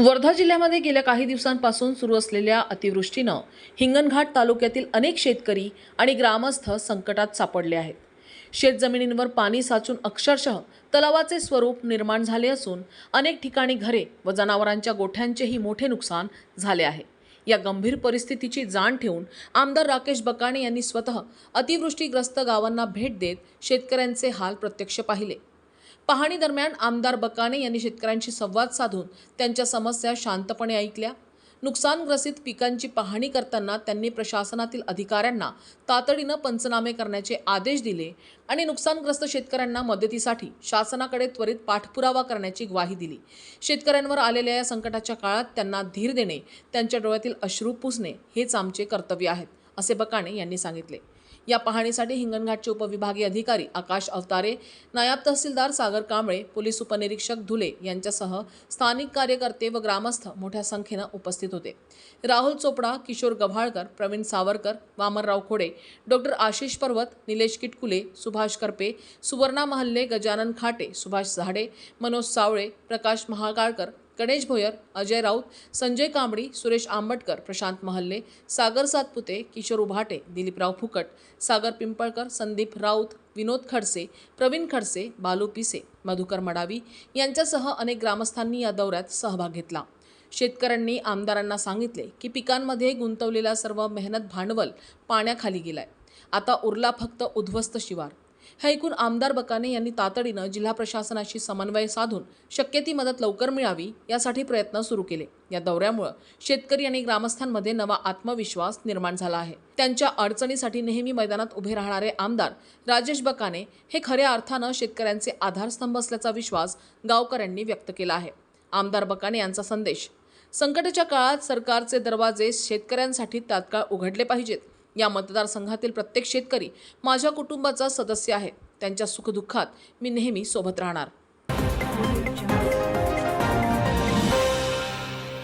वर्धा जिल्ह्यामध्ये गेल्या काही दिवसांपासून सुरू असलेल्या अतिवृष्टीनं हिंगणघाट तालुक्यातील अनेक शेतकरी आणि ग्रामस्थ संकटात सापडले आहेत. शेतजमिनींवर पाणी साचून अक्षरशः तलावाचे स्वरूप निर्माण झाले असून अनेक ठिकाणी घरे व जनावरांच्या गोठ्यांचेही मोठे नुकसान झाले आहे. या गंभीर परिस्थितीची जाण ठेवून आमदार राकेश बकाणे यांनी स्वतः अतिवृष्टीग्रस्त गावांना भेट देत शेतकऱ्यांचे हाल प्रत्यक्ष पाहिले. पाहणी दरम्यान आमदार बकाने यांनी शेतकऱ्यांशी संवाद साधून त्यांच्या समस्या शांतपणे ऐकल्या. नुकसानग्रसित पिकांची पाहणी करताना त्यांनी प्रशासनातील अधिकाऱ्यांना तातडीनं पंचनामे करण्याचे आदेश दिले आणि नुकसानग्रस्त शेतकऱ्यांना मदतीसाठी शासनाकडे त्वरित पाठपुरावा करण्याची ग्वाही दिली. शेतकऱ्यांवर आलेल्या या संकटाच्या काळात त्यांना धीर देणे त्यांच्या डोळ्यातील अश्रू पुसणे हेच आमचे कर्तव्य आहेत असे बकाणे यांनी सांगितले. या पाहणीसाठी हिंगणघाटचे उपविभागीय अधिकारी आकाश अवतारे नायब तहसीलदार सागर कांबळे पोलीस उपनिरीक्षक धुले यांच्यासह स्थानिक कार्यकर्ते व ग्रामस्थ मोठ्या संख्येनं उपस्थित होते. राहुल चोपडा किशोर गव्हाळकर प्रवीण सावरकर वामनराव खोडे डॉक्टर आशिष पर्वत निलेश किटकुले सुभाष करपे सुवर्णा महल्ले गजानन खाटे सुभाष झाडे मनोज सावळे प्रकाश महागाळकर गणेश भोयर अजय राऊत संजय कांबडी सुरेश आंबटकर प्रशांत महल्ले सागर सातपुते किशोर उभाटे दिलीपराव फुकट सागर पिंपळकर संदीप राऊत विनोद खडसे प्रवीण खडसे बालू पिसे मधुकर मडावी यांच्यासह अनेक ग्रामस्थांनी या दौऱ्यात सहभाग घेतला. शेतकऱ्यांनी आमदारांना सांगितले की पिकांमध्ये गुंतवलेला सर्व मेहनत भांडवल पाण्याखाली गेलाय. आता उरला फक्त उद्ध्वस्त शिवार. हे ऐकून आमदार बकाने यांनी तातडीनं जिल्हा प्रशासनाशी समन्वय साधून शक्य ती मदत लवकर मिळावी यासाठी प्रयत्न सुरू केले. या दौऱ्यामुळे शेतकरी आणि ग्रामस्थांमध्ये नवा आत्मविश्वास निर्माण झाला आहे. त्यांच्या अडचणीसाठी नेहमी मैदानात उभे राहणारे आमदार राजेश बकाने हे खऱ्या अर्थानं शेतकऱ्यांचे आधारस्तंभ असल्याचा विश्वास गावकऱ्यांनी व्यक्त केला आहे. आमदार बकाने यांचा संदेश संकटाच्या काळात सरकारचे दरवाजे शेतकऱ्यांसाठी तात्काळ उघडले पाहिजेत. या मतदारसंघातील प्रत्येक शेतकरी माझ्या कुटुंबाचा सदस्य आहे. त्यांच्या सुखदुःखात मी नेहमी सोबत राहणार.